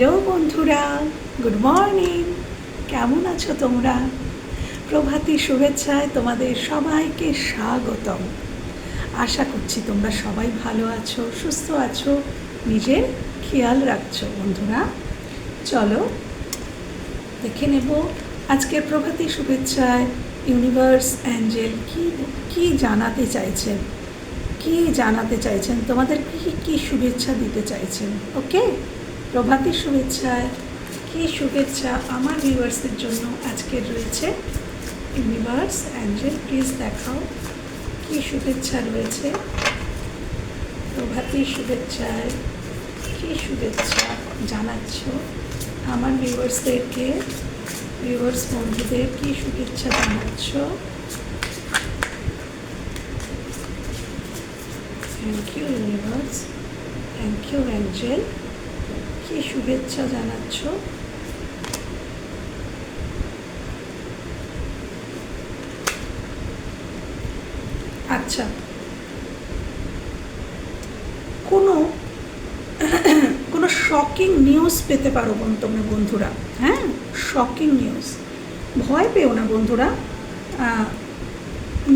Hello বন্ধুরা, good morning. কেমন আছো তোমরা? প্রভাতী শুভেচ্ছায় তোমাদের সবাইকে স্বাগতম। আশা করছি তোমরা সবাই ভালো আছো, সুস্থ আছো, নিজের খেয়াল রাখছো বন্ধুরা। চলো, দেখে নেব আজকের প্রভাতী শুভেচ্ছায় ইউনিভার্স অ্যাঞ্জেল কি কি জানাতে চাইছেন? কি জানাতে চাইছেন? তোমাদের কি কি শুভেচ্ছা দিতে চাইছেন? ওকে প্রভাতী শুভেচ্ছায়, কি শুভেচ্ছা আমার ভিউয়ার্সদের জন্য আজকের রয়েছে। ইউনিভার্স অ্যাঞ্জেল প্লিজ দেখাও, কি শুভেচ্ছা রয়েছে। প্রভাতী শুভেচ্ছায়, কি শুভেচ্ছা জানাচ্ছ আমার ভিউয়ার্সদেরকে ভিউয়ার্স বন্ধুদের, কি শুভেচ্ছা জানাচ্ছ? Thank you universe thank you angel কি শুভেচ্ছা জানাচ্ছ। আচ্ছা। কোনো কোনো শকিং নিউজ পেতে পারো তোমরা বন্ধুরা হ্যাঁ? শকিং নিউজ ভয় পেও না বন্ধুরা।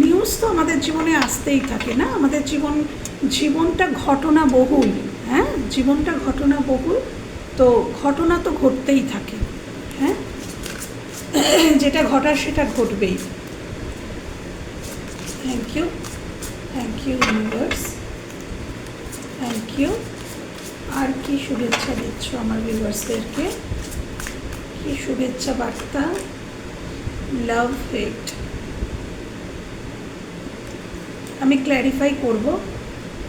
নিউজ তো আমাদের জীবনে আসতেই থাকে না? আমাদের জীবন, জীবনটা ঘটনা বহুল হ্যাঁ? জীবনটা ঘটনা বহুল। তো ঘটনা তো ঘটতেই থাকে হ্যাঁ? যেটা ঘটার সেটা ঘটবেই। Thank you thank you universe thank you আর কি শুভেচ্ছা দিচ্ছ আমার ভিউয়ার্সদেরকে কি শুভেচ্ছা বার্তা? লাভ হেট আমি ক্ল্যারিফাই করব।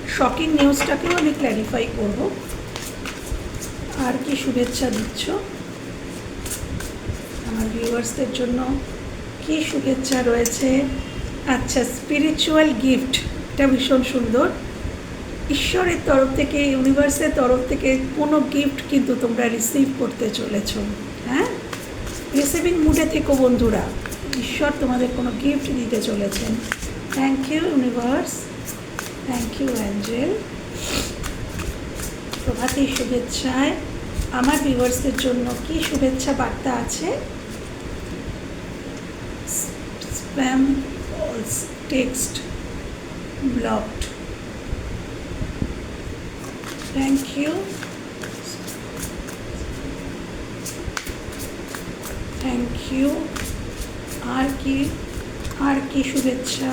শকিং নিউজটাকেও আমি ক্ল্যারিফাই করব। আর কি শুভেচ্ছা দিচ্ছ। আমার ভিউয়ার্সদের জন্য কি শুভেচ্ছা রয়েছে? আচ্ছা স্পিরিচুয়াল গিফট এটা ভীষণ সুন্দর। ঈশ্বরের তরফ থেকে ইউনিভার্সের তরফ থেকে কোনো গিফট কিন্তু তোমরা রিসিভ করতে চলেছ। হ্যাঁ? রিসিভিং মুডে থেকো বন্ধুরা। ঈশ্বর তোমাদের কোনো গিফট দিতে চলেছেন। Thank you universe thank you angel প্রভাতী শুভেচ্ছায়। আমার ভিউয়ার্সদের জন্য কি শুভেচ্ছা বার্তা আছে? Spam text blocked. Thank you thank you আর কি আর কি শুভেচ্ছা?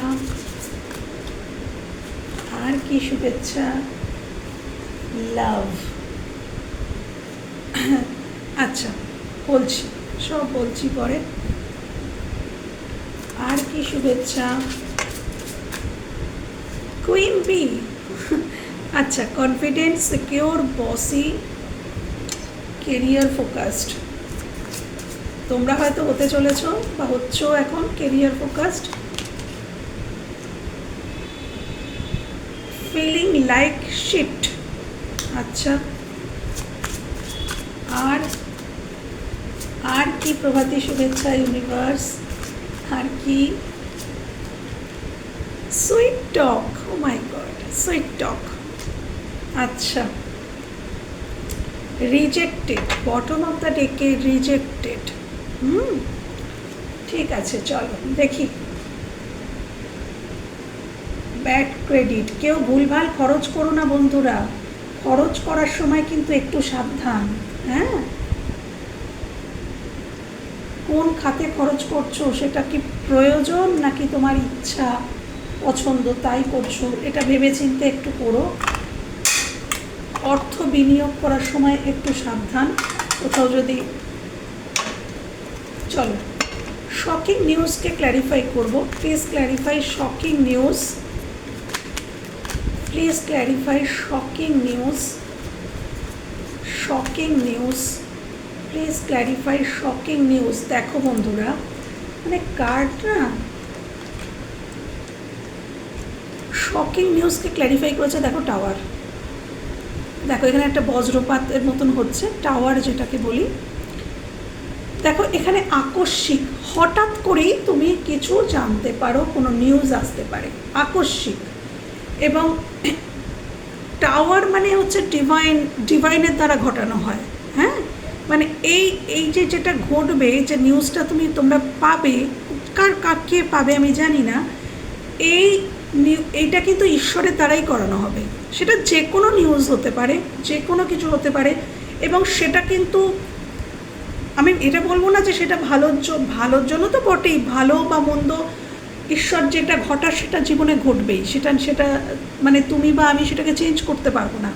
আর কি শুভেচ্ছা? লাভ আচ্ছা বলছি, সব বলছি পরে। আর কি শুভেচ্ছা? কুইন বি আচ্ছা confident secure bossy career focused তোমরা হয়তো হতে চলেছ বা হচ্ছ এখন career focused feeling like shift আচ্ছা আর আর কি প্রভাতী শুভেচ্ছা ইউনিভার্স আর কি? Sweet talk oh my god sweet talk আচ্ছা। রিজেক্টেড বটম অফ দ্য ডেকে রিজেক্টেড হুম, ঠিক আছে, চলো, দেখি। ব্যাড ক্রেডিট কেউ ভুলভাল খরচ করো না বন্ধুরা। খরচ করার সময় কিন্তু একটু সাবধান। হ্যাঁ? কোন খাতে খরচ করছ? সেটা কি প্রয়োজন নাকি তোমার ইচ্ছা পছন্দ? তাই করছ। এটা ভেবে চিনতে একটু করো। অর্থ বিনিয়োগ করার সময় একটু সাবধান। কোথাও যদি চলো। শকিং নিউজকে ক্ল্যারিফাই করব। Please clarify shocking news. Please clarify shocking news. Shocking news please clarify shocking news দেখো বন্ধুরা মানে কার্ড না? শকিং নিউজকে ক্ল্যারিফাই করেছে, দেখো টাওয়ার দেখো, এখানে একটা বজ্রপাতের মতন হচ্ছে টাওয়ার যেটাকে বলি। দেখো, এখানে আকস্মিক, হঠাৎ করেই তুমি কিছু জানতে পারো, কোনো নিউজ আসতে পারে। আকস্মিক। এবং টাওয়ার মানে হচ্ছে ডিভাইন ডিভাইনের দ্বারা ঘটানো হয় হ্যাঁ? মানে এই এই যে যেটা ঘটবে, যে নিউজটা তুমি তোমরা পাবে, কার কাকে পাবে আমি জানি না, এই এইটা কিন্তু ঈশ্বরের দ্বারাই করানো হবে। সেটা যে কোনো নিউজ হতে পারে যে কোনো কিছু হতে পারে, এবং সেটা কিন্তু আমি এটা বলব না যে সেটা ভালোর ভালোর জন্য তো বটেই, ভালো বা মন্দ ঈশ্বর যেটা ঘটার সেটা জীবনে ঘটবেই। সেটা সেটা মানে তুমি বা আমি সেটাকে চেঞ্জ করতে পারব না।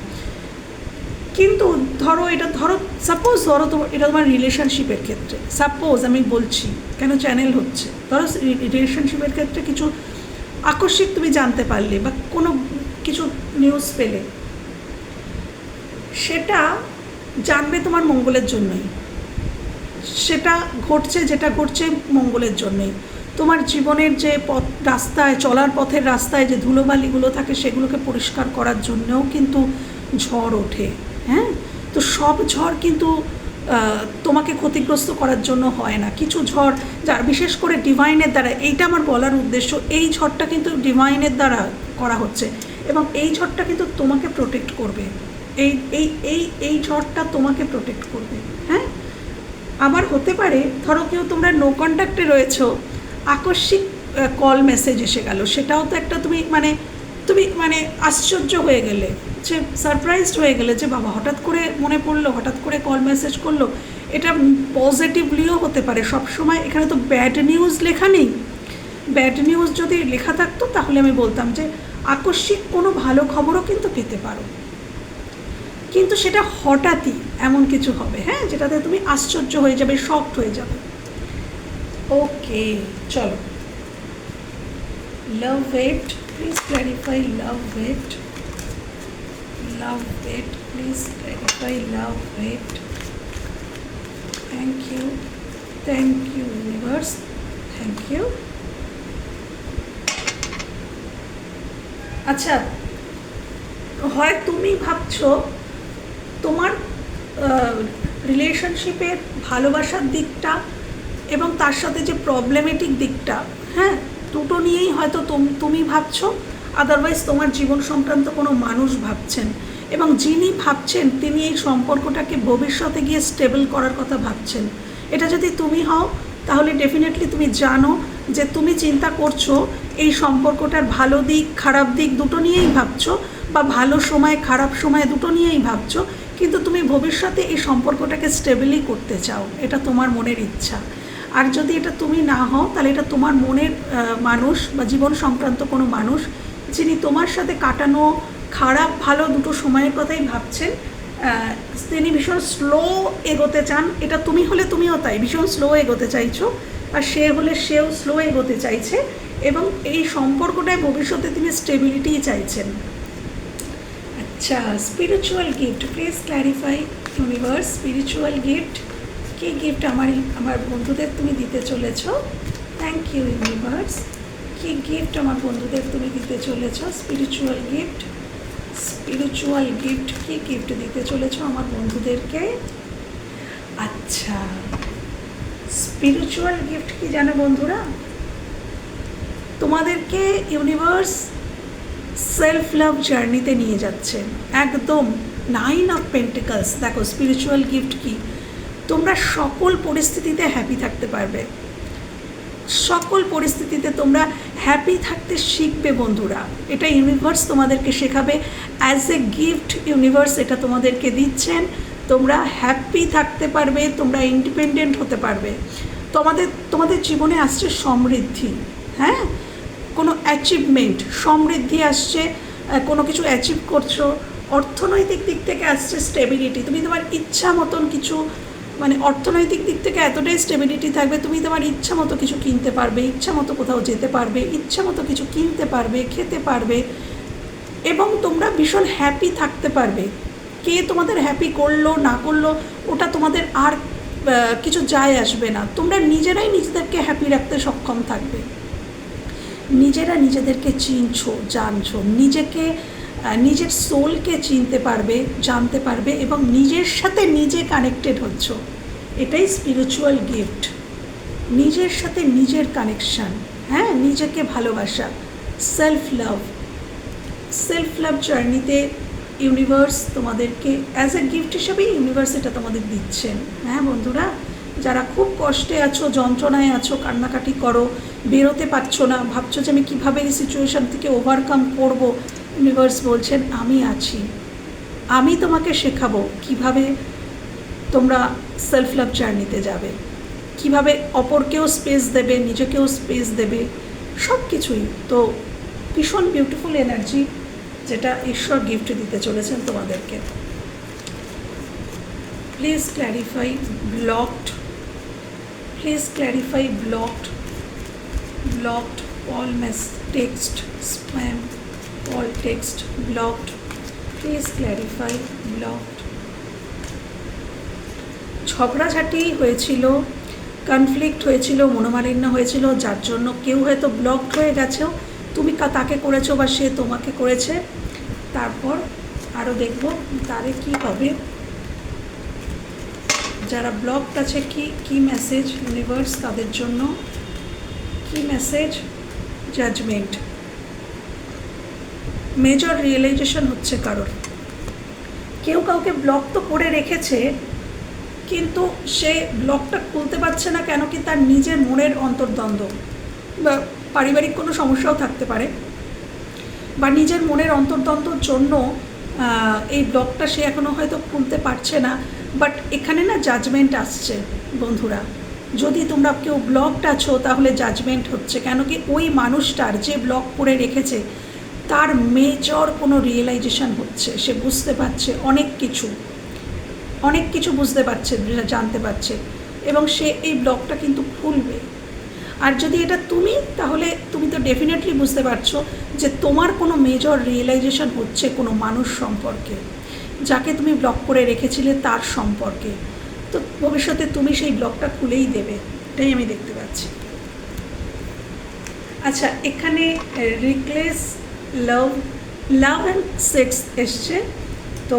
কিন্তু ধরো, এটা ধরো সাপোজ ধরো তোমার, এটা তোমার রিলেশনশিপের ক্ষেত্রে। সাপোজ আমি বলছি, কেন চ্যানেল হচ্ছে? ধরো রিলেশনশিপের ক্ষেত্রে কিছু আকস্মিক তুমি জানতে পারলে বা কোনো কিছু নিউজ পেলে, সেটা জানবে তোমার মঙ্গলের জন্যই। সেটা ঘটছে, যেটা ঘটছে মঙ্গলের জন্যই। তোমার জীবনের যে পথ, রাস্তায়, চলার পথের রাস্তায় যে ধুলোবালিগুলো থাকে সেগুলোকে পরিষ্কার করার জন্যও কিন্তু ঝড় ওঠে হ্যাঁ? তো সব ঝড় কিন্তু তোমাকে ক্ষতিগ্রস্ত করার জন্য হয় না। কিছু ঝড় যার, বিশেষ করে ডিভাইনের দ্বারা, এইটা আমার বলার উদ্দেশ্য, এই ঝড়টা কিন্তু ডিভাইনের দ্বারা করা হচ্ছে এবং এই ঝড়টা কিন্তু তোমাকে প্রোটেক্ট করবে। এই এই এই এই ঝড়টা তোমাকে প্রোটেক্ট করবে হ্যাঁ? আবার হতে পারে, ধরো কেউ তোমরা নো কন্ট্যাক্টে রয়েছো আকস্মিক কল মেসেজ এসে গেল। সেটাও তো একটা তুমি মানে তুমি মানে আশ্চর্য হয়ে গেলে, যে সারপ্রাইজড হয়ে গেলে যে বাবা, হঠাৎ করে মনে পড়ল, হঠাৎ করে কল মেসেজ করল। এটা পজিটিভলিও হতে পারে। সব সময় এখানে তো ব্যাড নিউজ লেখা নেই। ব্যাড নিউজ যদি লেখা থাকতো, তাহলে আমি বলতাম যে আকস্মিক কোনো ভালো খবরও কিন্তু পেতে পারো। কিন্তু সেটা হঠাৎই এমন কিছু হবে হ্যাঁ? যেটাতে তুমি আশ্চর্য হয়ে যাবে শকড হয়ে যাবে। ওকে চলো love wait please clarify love wait love wait please clarify love wait thank you thank you universe thank you আচ্ছা হয় তুমি ভাবছ তোমার রিলেশনশিপের ভালোবাসার দিকটা এবং তার সাথে যে প্রবলেমেটিক দিকটা হ্যাঁ দুটো নিয়েই হয়তো তুম- ভাবছ আদারওয়াইজ তোমার জীবন সংক্রান্ত কোনো মানুষ ভাবছেন। এবং যিনি ভাবছেন, তিনি এই সম্পর্কটাকে ভবিষ্যতে গিয়ে স্টেবল করার কথা ভাবছেন। এটা যদি তুমি হও, তাহলে ডেফিনেটলি তুমি জানো যে তুমি চিন্তা করছ, এই সম্পর্কটার ভালো দিক, খারাপ দিক দুটো নিয়েই ভাবছ, বা ভালো সময়, খারাপ সময় দুটো নিয়েই ভাবছ, কিন্তু তুমি ভবিষ্যতে এই সম্পর্কটাকে স্টেবলই করতে চাও। এটা তোমার মনের ইচ্ছা। আর যদি এটা তুমি না হও, তাহলে এটা তোমার মনের মানুষ বা জীবন সংক্রান্ত কোনো মানুষ যিনি তোমার সাথে কাটানো খারাপ, ভালো দুটো সময়ের কথাই ভাবছেন তিনি ভীষণ স্লো এগোতে চান। এটা তুমি হলে তুমিও তাই, ভীষণ স্লো এগোতে চাইছো আর সে হলে সেও স্লো এগোতে চাইছে এবং এই সম্পর্কটায় ভবিষ্যতে তিনি স্টেবিলিটিই চাইছেন। আচ্ছা spiritual gift please clarify universe spiritual gift key gift আমার আমার বন্ধুদের তুমি দিতে চলেছ। থ্যাংক ইউ ইউনিভার্স কি গিফট আমার বন্ধুদের তুমি দিতে চলেছ? স্পিরিচুয়াল গিফট স্পিরিচুয়াল গিফট কী গিফট দিতে চলেছ আমার বন্ধুদেরকে? আচ্ছা স্পিরিচুয়াল গিফট কি জানো বন্ধুরা? তোমাদেরকে ইউনিভার্স সেলফ লাভ জার্নিতে নিয়ে যাচ্ছে। একদম নাইন অফ পেন্টিকালস দেখো স্পিরিচুয়াল গিফট কি? তোমরা সকল পরিস্থিতিতে হ্যাপি থাকতে পারবে। সকল পরিস্থিতিতে তোমরা হ্যাপি থাকতে শিখবে বন্ধুরা। এটা ইউনিভার্স তোমাদেরকে শেখাবে। অ্যাজ এ গিফট ইউনিভার্স এটা তোমাদেরকে দিচ্ছেন। তোমরা হ্যাপি থাকতে পারবে, তোমরা ইন্ডিপেন্ডেন্ট হতে পারবে। তোমাদের তোমাদের জীবনে আসছে সমৃদ্ধি হ্যাঁ? কোনো অ্যাচিভমেন্ট সমৃদ্ধি আসছে কোনো কিছু অ্যাচিভ করছ। অর্থনৈতিক দিক থেকে আসছে স্টেবিলিটি তুমি তোমার ইচ্ছা মতন কিছু মানে অর্থনৈতিক দিক থেকে এতটাই স্টেবিলিটি থাকবে, তুমি তোমার ইচ্ছা মতো কিছু কিনতে পারবে, ইচ্ছা মতো কোথাও যেতে পারবে, ইচ্ছা মতো কিছু কিনতে পারবে, খেতে পারবে এবং তোমরা ভীষণ হ্যাপি থাকতে পারবে। কে তোমাদের হ্যাপি করল, না করল, ওটা তোমাদের আর কিছু যায় আসবে না। তোমরা নিজেরাই নিজেদেরকে হ্যাপি রাখতে সক্ষম থাকবে। নিজেরা নিজেদেরকে চিনছো, জানছো, নিজেকে নিজের সোলকে চিনতে পারবে, জানতে পারবে এবং নিজের সাথে নিজে কানেক্টেড হচ্ছ। এটাই স্পিরিচুয়াল গিফট নিজের সাথে নিজের কানেকশান হ্যাঁ? নিজেকে ভালোবাসা। সেলফ লাভ সেলফ লাভ জার্নিতে ইউনিভার্স তোমাদেরকে অ্যাজ এ গিফট হিসেবেই ইউনিভার্স এটা তোমাদের দিচ্ছেন। হ্যাঁ বন্ধুরা? যারা খুব কষ্টে আছো, যন্ত্রণায় আছো, কান্নাকাটি করো, বেরোতে পারছ না, ভাবছ যে আমি কীভাবে এই সিচুয়েশান থেকে ওভারকাম করব ইউনিভার্স বলছেন, আমি আছি। আমি তোমাকে শেখাবো কীভাবে তোমরা সেলফ লাভ জার্নিতে যাবে। কীভাবে অপরকেও স্পেস দেবে, নিজেকেও স্পেস দেবে। সব কিছুই তো ভীষণ বিউটিফুল এনার্জি যেটা ঈশ্বর গিফট দিতে চলেছেন তোমাদেরকে। Please clarify blocked please clarify blocked blocked all mess text, spam all text blocked. Please clarify, blocked. ঝগড়াঝাটি হয়েছিল কনফ্লিক্ট হয়েছিল, মনোমালিন্য হয়েছিল, যার জন্য কেউ হয়তো ব্লকড হয়ে গেছেও। তুমি তাকে করেছ বা সে তোমাকে করেছে? তারপর আরও দেখব, তারে কি হবে। যারা ব্লকড আছে, কি কি মেসেজ ইউনিভার্স তাদের জন্য? কি মেসেজ জাজমেন্ট মেজর রিয়েলাইজেশন হচ্ছে কারোর। কেউ কাউকে ব্লক তো করে রেখেছে, কিন্তু সে ব্লকটা খুলতে পারছে না কেন কি তার নিজের মনের অন্তর্দ্বন্দ্ব বা পারিবারিক কোনো সমস্যাও থাকতে পারে বা নিজের মনের অন্তর্দ্বন্দ্বর জন্য এই ব্লকটা সে এখনও হয়তো খুলতে পারছে না। বাট এখানে না জাজমেন্ট আসছে, বন্ধুরা। যদি তোমরা কেউ ব্লকড আছো তাহলে জাজমেন্ট হচ্ছে। কেন কি ওই মানুষটার যে ব্লক করে রেখেছে তার মেজর কোনো রিয়েলাইজেশন হচ্ছে, সে বুঝতে পারছে অনেক কিছু অনেক কিছু বুঝতে পারছে, জানতে পারছে এবং সে এই ব্লগটা কিন্তু খুলবে আর যদি এটা তুমি, তাহলে তুমি তো ডেফিনেটলি বুঝতে পারছ যে তোমার কোনো মেজর রিয়েলাইজেশন হচ্ছে কোনো মানুষ সম্পর্কে, যাকে তুমি ব্লক করে রেখেছিলে তার সম্পর্কে। তো ভবিষ্যতে তুমি সেই ব্লগটা খুলেই দেবে, এটাই আমি দেখতে পাচ্ছি। আচ্ছা এখানে রিক্লেস লাভ লাভ অ্যান্ড সেক্স এসছে। তো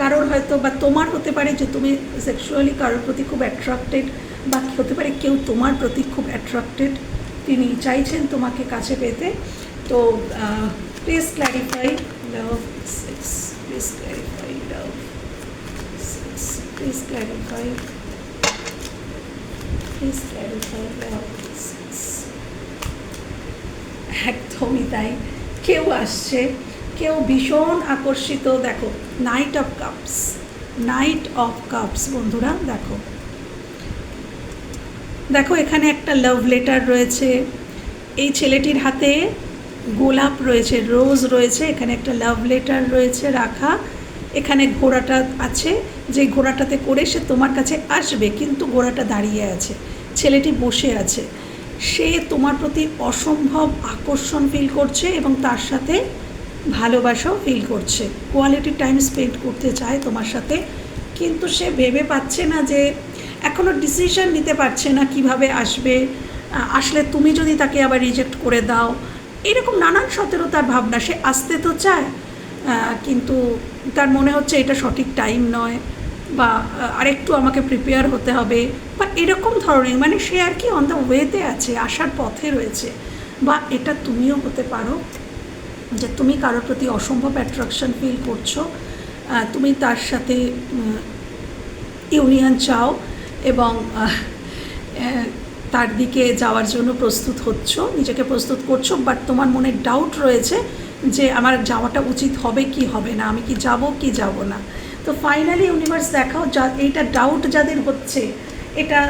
কারোর হয়তো বা তোমার হতে পারে যে তুমি সেক্সুয়ালি কারোর প্রতি খুব অ্যাট্রাক্টেড বা হতে পারে কেউ তোমার প্রতি খুব অ্যাট্রাক্টেড তিনি চাইছেন তোমাকে কাছে পেতে। তো please clarify love sex please clarify love sex please clarify please clarify love sex তাই কেউ আসছে, কেউ ভীষণ আকর্ষিত। দেখো knight of cups knight of cups বন্ধুরা, দেখো। দেখো, এখানে একটা লাভ লেটার রয়েছে। এই ছেলেটির হাতে গোলাপ রয়েছে রোজ রয়েছে, এখানে একটা লাভ লেটার রয়েছে রাখা। এখানে ঘোড়াটা আছে, যে ঘোড়াটাতে করে সে তোমার কাছে আসবে, কিন্তু ঘোড়াটা দাঁড়িয়ে আছে, ছেলেটি বসে আছে। সে তোমার প্রতি অসম্ভব আকর্ষণ ফিল করছে এবং তার সাথে ভালোবাসাও ফিল করছে। কোয়ালিটি টাইম স্পেন্ড করতে চায় তোমার সাথে। কিন্তু সে ভেবে পাচ্ছে না যে এখনও ডিসিশন নিতে পারছে না কীভাবে আসবে। আসলে তুমি যদি তাকে আবার রিজেক্ট করে দাও, এরকম নানান সতেরতার ভাবনা সে আসতে তো চায়। কিন্তু তার মনে হচ্ছে এটা সঠিক টাইম নয়। বা আরেকটু আমাকে প্রিপেয়ার হতে হবে বা এরকম ধরনের মানে সে আর কি অন দ্য ওয়েতে আছে, আসার পথে রয়েছে। বা এটা তুমিও হতে পারো যে তুমি কারোর প্রতি অসম্ভব অ্যাট্রাকশন ফিল করছ তুমি তার সাথে ইউনিয়ন চাও এবং তার দিকে যাওয়ার জন্য প্রস্তুত হচ্ছ, নিজেকে প্রস্তুত করছ বাট তোমার মনে ডাউট রয়েছে যে আমার যাওয়াটা উচিত হবে কি হবে না, আমি কি যাব কি যাব না। তো ফাইনালি ইউনিভার্স দেখাও যা, এইটা ডাউট যাদের হচ্ছে, এটা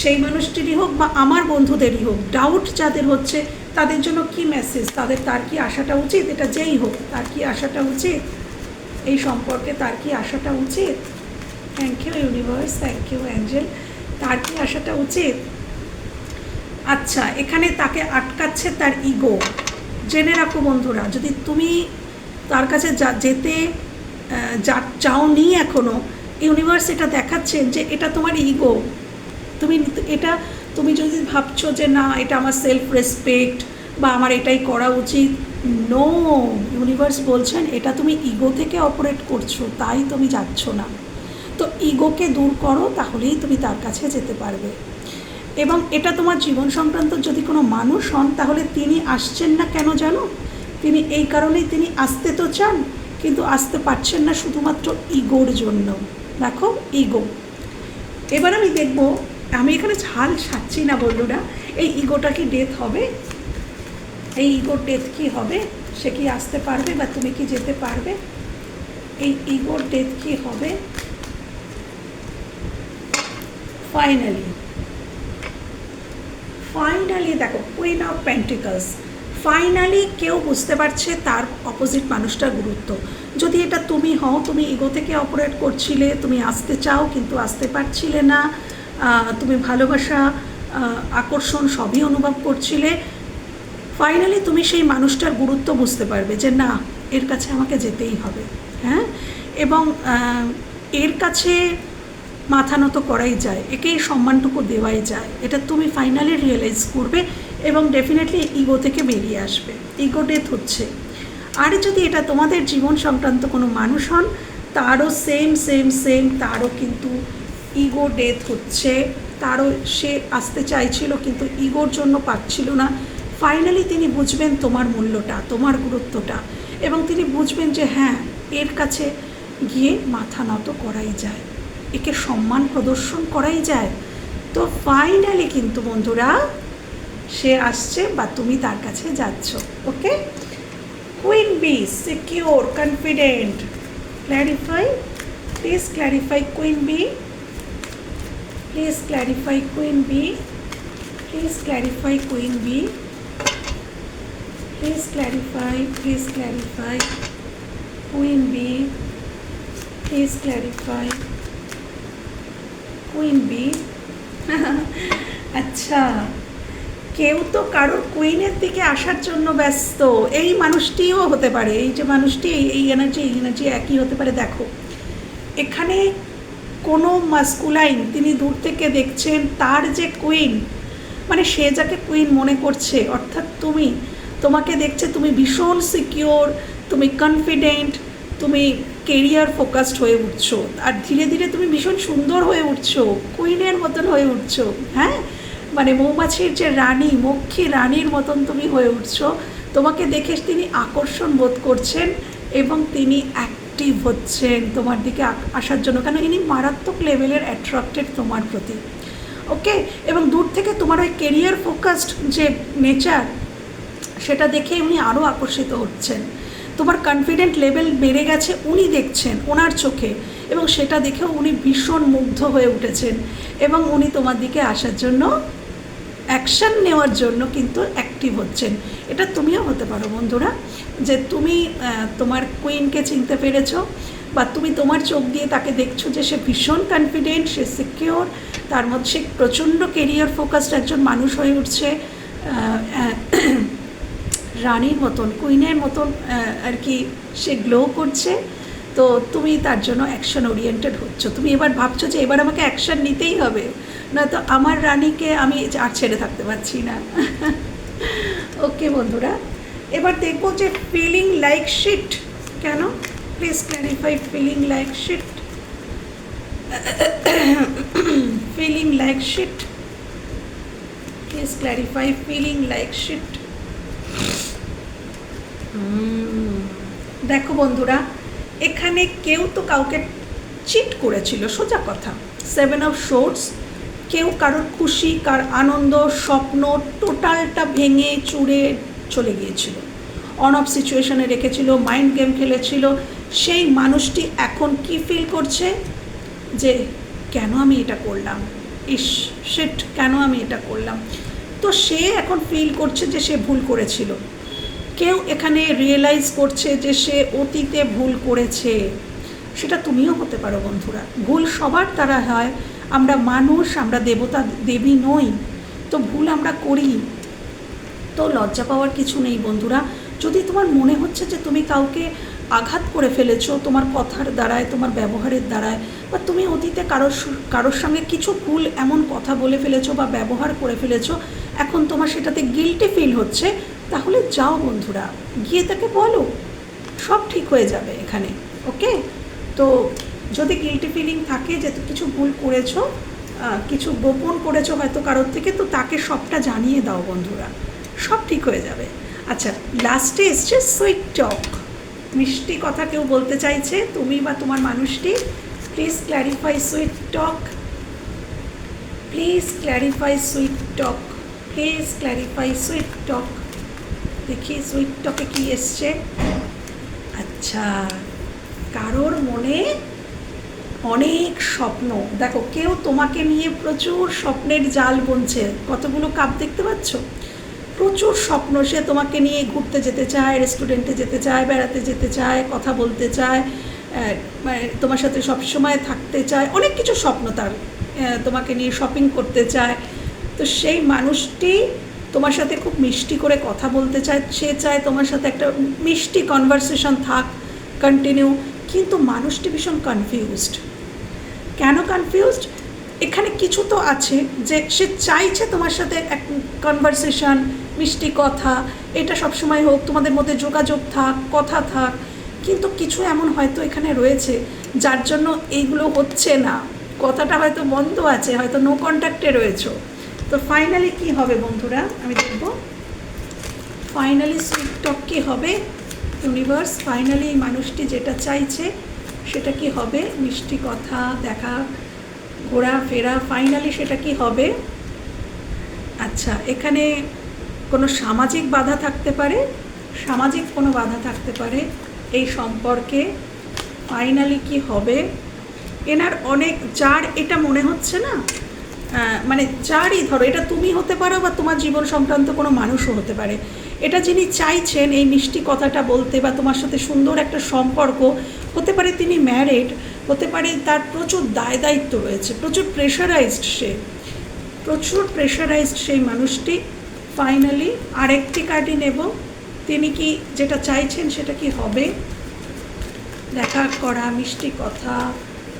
সেই মানুষটিরই হোক বা আমার বন্ধুদেরই হোক ডাউট যাদের হচ্ছে, তাদের জন্য কি মেসেজ তাদের, তার কি আসাটা উচিত, এটা যেই হোক, তার কি আসাটা উচিত, এই সম্পর্কে তার কি আসাটা উচিত? Thank you universe thank you angel তার কি আসাটা উচিত? আচ্ছা এখানে তাকে আটকাচ্ছে তার ইগো জেনে রাখো বন্ধুরা, যদি তুমি তার কাছে যেতে যা চাওনি এখনও ইউনিভার্স এটা দেখাচ্ছেন যে এটা তোমার ইগো তুমি এটা তুমি যদি ভাবছ যে না, এটা আমার সেলফ রেসপেক্ট বা আমার এটাই করা উচিত নো ইউনিভার্স বলছেন, এটা তুমি ইগো থেকে অপারেট করছ, তাই তুমি যাচ্ছ না। তো ইগোকে দূর করো, তাহলেই তুমি তার কাছে যেতে পারবে। এবং এটা তোমার জীবন সংক্রান্ত যদি কোনো মানুষ হন, তাহলে তিনি আসছেন না কেন জানো? তিনি এই কারণেই তিনি আসতে তো চান। কিন্তু আসতে পারছেন না শুধুমাত্র ইগোর জন্য। দেখো, ইগো। এবার আমি দেখব, আমি এখানে ঝাল ছাড়ছি না বন্ধুরা। এই ইগোটা কি ডেথ হবে? এই ইগোর ডেথ কি হবে? সে কি আসতে পারবে বা তুমি কি যেতে পারবে? এই ইগোর ডেথ কি হবে? ফাইনালি ফাইনালি দেখো কুইন অফ পেন্টিকলস ফাইনালি কেউ বুঝতে পারছে তার অপোজিট মানুষটার গুরুত্ব। যদি এটা তুমি হও, তুমি ইগো থেকে অপারেট করছিলে, তুমি আসতে চাও, কিন্তু আসতে পারছিলে না তুমি ভালোবাসা আকর্ষণ সবই অনুভব করছিলে ফাইনালি তুমি সেই মানুষটার গুরুত্ব বুঝতে পারবে যে না, এর কাছে আমাকে যেতেই হবে হ্যাঁ? এবং এর কাছে মাথা নত করাই যায়, একেই সম্মানটুকু দেওয়াই যায়। এটা তুমি ফাইনালি রিয়েলাইজ করবে এবং ডেফিনেটলি ইগো থেকে বেরিয়ে আসবে। ইগো ডেথ হচ্ছে। আর যদি এটা তোমাদের জীবন সংক্রান্ত কোনো মানুষ হন, তারও সেম সেম সেম তারও কিন্তু ইগো ডেথ হচ্ছে। তারও সে আসতে চাইছিল কিন্তু ইগোর জন্য পাচ্ছিল না। ফাইনালি তিনি বুঝবেন তোমার মূল্যটা, তোমার গুরুত্বটা এবং তিনি বুঝবেন যে হ্যাঁ এর কাছে গিয়ে মাথা নত করাই যায়। একে সম্মান প্রদর্শন করাই যায়। তো ফাইনালি কিন্তু বন্ধুরা সে আসছে বা তুমি তার কাছে যাচ্ছ, okay? Queen bee secure confident clarify please clarify queen bee please clarify queen bee please clarify queen bee please clarify please clarify queen bee please clarify queen bee আচ্ছা কেউ তো কারোর কুইনের দিকে আসার জন্য ব্যস্ত। এই মানুষটিও হতে পারে, এই যে মানুষটি, এই- এনার্জি এই এনার্জি একই হতে পারে। দেখো, এখানে কোনো মাস্কুলাইন তিনি দূর থেকে দেখছেন তার যে কুইন মানে সে যাকে কুইন মনে করছে, অর্থাৎ তুমি, তোমাকে দেখছে, তুমি ভীষণ সিকিওর তুমি কনফিডেন্ট তুমি কেরিয়ার ফোকাসড হয়ে উঠছো। আর ধীরে ধীরে তুমি ভীষণ সুন্দর হয়ে উঠছো কুইনের মতন হয়ে উঠছো হ্যাঁ? মানে মৌমাছির যে রানী, মক্ষী রানীর মতন তুমি হয়ে উঠছো। তোমাকে দেখে তিনি আকর্ষণ বোধ করছেন এবং তিনি অ্যাক্টিভ হচ্ছেন তোমার দিকে আসার জন্য। কেন ইনি মারাত্মক লেভেলের অ্যাট্রাক্টেড তোমার প্রতি। ওকে এবং দূর থেকে তোমার ওই কেরিয়ার ফোকাসড যে নেচার সেটা দেখে উনি আরও আকর্ষিত হচ্ছেন। তোমার কনফিডেন্ট লেভেল বেড়ে গেছে, উনি দেখছেন, ওনার চোখে। এবং সেটা দেখেও উনি ভীষণ মুগ্ধ হয়ে উঠেছেন। এবং উনি তোমার দিকে আসার জন্য অ্যাকশন নেওয়ার জন্য কিন্তু অ্যাক্টিভ হচ্ছেন। এটা তুমিও হতে পারো, বন্ধুরা। যে তুমি তোমার কুইনকে চিনতে পেরেছ বা তুমি তোমার চোখ দিয়ে তাকে দেখছ যে সে ভীষণ কনফিডেন্ট সে সিকিওর তার মধ্যে সে প্রচণ্ড কেরিয়ার ফোকাসড একজন মানুষ হয়ে উঠছে। রানীর মতন কুইনের মতন আর কি সে গ্লো করছে। তো তুমি তার জন্য অ্যাকশন ওরিয়েন্টেড হচ্ছ। তুমি এবার ভাবছ যে এবার আমাকে অ্যাকশন নিতেই হবে। নয়তো আমার রানীকে আমি আর ছেড়ে থাকতে পারছি না। ওকে বন্ধুরা, এবার দেখব যে ফিলিং লাইক শিট কেন? Please clarify feeling like shit feeling like shit please clarify feeling like shit দেখো বন্ধুরা, এখানে কেউ তো কাউকে চিট করেছিল, সোজা কথা। সেভেন অফ শোর্টস কেউ কারোর খুশি, কার আনন্দ, স্বপ্ন টোটালটা ভেঙে চুড়ে চলে গিয়েছিল। অন অফ সিচুয়েশনে রেখেছিল, মাইন্ড গেম খেলেছিল। সেই মানুষটি এখন কি ফিল করছে? যে কেন আমি এটা করলাম? ইস শিট কেন আমি এটা করলাম? তো সে এখন ফিল করছে যে সে ভুল করেছিল। কেউ এখানে রিয়েলাইজ করছে যে সে অতীতে ভুল করেছে। সেটা তুমিও হতে পারো বন্ধুরা। ভুল সবার দ্বারা হয়। আমরা মানুষ, আমরা দেবতা, দেবী নই। তো ভুল আমরা করি। তো লজ্জা পাওয়ার কিছু নেই বন্ধুরা। যদি তোমার মনে হচ্ছে যে তুমি কাউকে আঘাত করে ফেলেছো, তোমার কথার দ্বারায়, তোমার ব্যবহারের দ্বারায়, বা তুমি অতীতে কারোর কারোর সঙ্গে কিছু ভুল এমন কথা বলে ফেলেছো বা ব্যবহার করে ফেলেছো, এখন তোমার সেটাতে গিলটি ফিল হচ্ছে, তাহলে যাও বন্ধুরা। গিয়ে তাকে বলো। সব ঠিক হয়ে যাবে এখানে। ওকে তো যদি গিলটি ফিলিং থাকে যে কিছু ভুল করেছ কিছু গোপন করেছ হয়তো কারোর থেকে, তো তাকে সবটা জানিয়ে দাও বন্ধুরা। সব ঠিক হয়ে যাবে। আচ্ছা লাস্টে এসছে সুইট টক মিষ্টি কথা কেউ বলতে চাইছে, তুমি বা তোমার মানুষটি please clarify sweet talk please clarify sweet talk please clarify sweet talk দেখি সুইট টকে কি এসছে। আচ্ছা কারোর মনে অনেক স্বপ্ন। দেখো, কেউ তোমাকে নিয়ে প্রচুর স্বপ্নের জাল বুনছে। কতগুলো কাপ দেখতে পাচ্ছ? প্রচুর স্বপ্ন। সে তোমাকে নিয়ে ঘুরতে যেতে চায় রেস্টুরেন্টে যেতে চায়, বেড়াতে যেতে চায়, কথা বলতে চায় মানে তোমার সাথে সবসময় থাকতে চায়। অনেক কিছু স্বপ্ন তার তোমাকে নিয়ে শপিং করতে চায়। তো সেই মানুষটি তোমার সাথে খুব মিষ্টি করে কথা বলতে চায়। সে চায় তোমার সাথে একটা মিষ্টি কনভারসেশন থাক কন্টিনিউ কিন্তু মানুষটি ভীষণ কনফিউজড কেন কনফিউজড এখানে কিছু তো আছে যে সে চাইছে তোমার সাথে এক কনভারসেশন মিষ্টি কথা, এটা সবসময় হোক, তোমাদের মধ্যে যোগাযোগ থাক, কথা থাক। কিন্তু কিছু এমন হয়তো এখানে রয়েছে যার জন্য এইগুলো হচ্ছে না। কথাটা হয়তো বন্ধ আছে, হয়তো নো কন্ট্যাক্টে রয়েছো। তো ফাইনালি কি হবে বন্ধুরা? আমি দেখব। ফাইনালি সুইট টক কি হবে? ইউনিভার্স ফাইনালি এই মানুষটি যেটা চাইছে সেটা কি হবে? মিষ্টি কথা, দেখা ঘোরাফেরা ফাইনালি সেটা কি হবে? আচ্ছা এখানে কোনো সামাজিক বাধা থাকতে পারে? সামাজিক কোনো বাধা থাকতে পারে? এই সম্পর্কে ফাইনালি কি হবে? এনার অনেক, যার এটা মনে হচ্ছে না মানে যারই ধরো, এটা তুমি হতে পারো বা তোমার জীবন সংক্রান্ত কোনো মানুষও হতে পারে। এটা যিনি চাইছেন এই মিষ্টি কথাটা বলতে বা তোমার সাথে সুন্দর একটা সম্পর্ক হতে পারে তিনি ম্যারেড হতে পারে তার প্রচুর দায় দায়িত্ব রয়েছে, প্রচুর প্রেশারাইজড সে। প্রচুর প্রেশারাইজড সেই মানুষটি। ফাইনালি আরেকটি কার্ডই নেব। তিনি কি যেটা চাইছেন সেটা কি হবে? দেখা করা মিষ্টি কথা।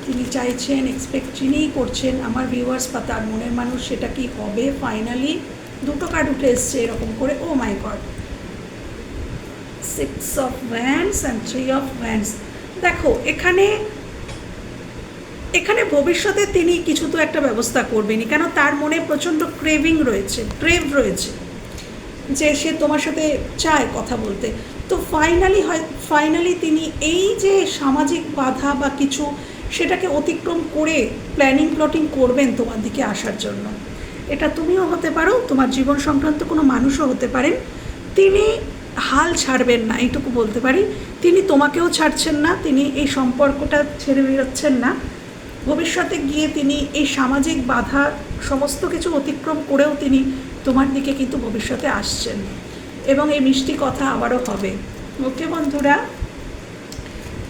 তিনি চাইছেন এক্সপেক্ট যিনিই করছেন। আমার ভিউয়ার্স বা তার মনের মানুষ সেটা কি হবে? ফাইনালি দুটো কার্ড উঠে এসছে এরকম করে। ও my god six of wands and three of wands দেখো, এখানে এখানে ভবিষ্যতে তিনি কিছু তো একটা ব্যবস্থা করবেনই, কেন তার মনে প্রচণ্ড ক্রেভিং রয়েছে ক্রেভ রয়েছে, যে সে তোমার সাথে চায় কথা বলতে। তো ফাইনালি হয় ফাইনালি তিনি এই যে সামাজিক বাধা বা কিছু, সেটাকে অতিক্রম করে প্ল্যানিং প্লটিং করবেন তোমার দিকে আসার জন্য। এটা তুমিও হতে পারো, তোমার জীবন সংক্রান্ত কোনো মানুষও হতে পারেন। তিনি হাল ছাড়বেন না, এইটুকু বলতে পারি। তিনি তোমাকেও ছাড়ছেন না, তিনি এই সম্পর্কটা ছেড়ে বেরোচ্ছেন না। ভবিষ্যতে গিয়ে তিনি এই সামাজিক বাধা সমস্ত কিছু অতিক্রম করেও তিনি তোমার দিকে কিন্তু ভবিষ্যতে আসছেন। এবং এই মিষ্টি কথা আবারও হবে। ওকে বন্ধুরা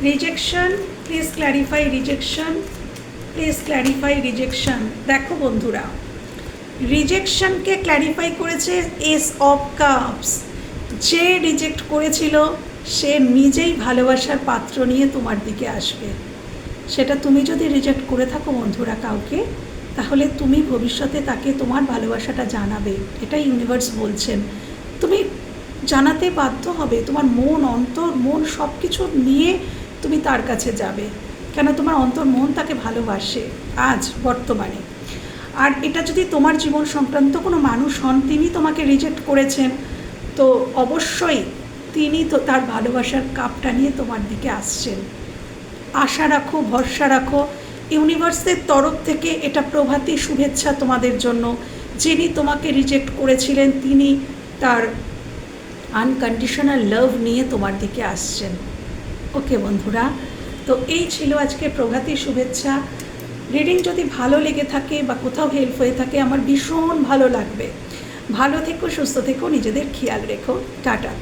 rejection please clarify rejection please clarify rejection দেখো বন্ধুরা রিজেকশনকে ক্ল্যারিফাই করেছে এস অফ কাপস যে রিজেক্ট করেছিল, সে নিজেই ভালোবাসার পাত্র নিয়ে তোমার দিকে আসবে। সেটা তুমি যদি রিজেক্ট করে থাকো বন্ধুরা কাউকে, তাহলে তুমি ভবিষ্যতে তাকে তোমার ভালোবাসাটা জানাবে। এটা ইউনিভার্স বলছেন। তুমি জানাতে বাধ্য হবে, তোমার মন, অন্তর, মন সব কিছু নিয়ে তুমি তার কাছে যাবে। কেন তোমার অন্তর, মন তাকে ভালোবাসে আজ, বর্তমানে। আর এটা যদি তোমার জীবন সংক্রান্ত কোনো মানুষ হন, তিনি তোমাকে রিজেক্ট করেছেন তো অবশ্যই তিনি তো তার ভালোবাসার কাপটা নিয়ে তোমার দিকে আসছেন। আশা রাখো, ভরসা রাখো, ইউনিভার্সের তরফ থেকে এটা প্রভাতী শুভেচ্ছা তোমাদের জন্য। যিনি তোমাকে রিজেক্ট করেছিলেন, তিনি তার আনকন্ডিশনাল লাভ নিয়ে তোমার দিকে আসছেন। ওকে বন্ধুরা, তো এই ছিল আজকে প্রভাতী শুভেচ্ছা। রিডিং যদি ভালো লেগে থাকে বা কোথাও হেল্প হয়ে থাকে, আমার ভীষণ ভালো লাগবে। ভালো থেকো সুস্থ থেকো নিজেদের খেয়াল রেখো। টাটা।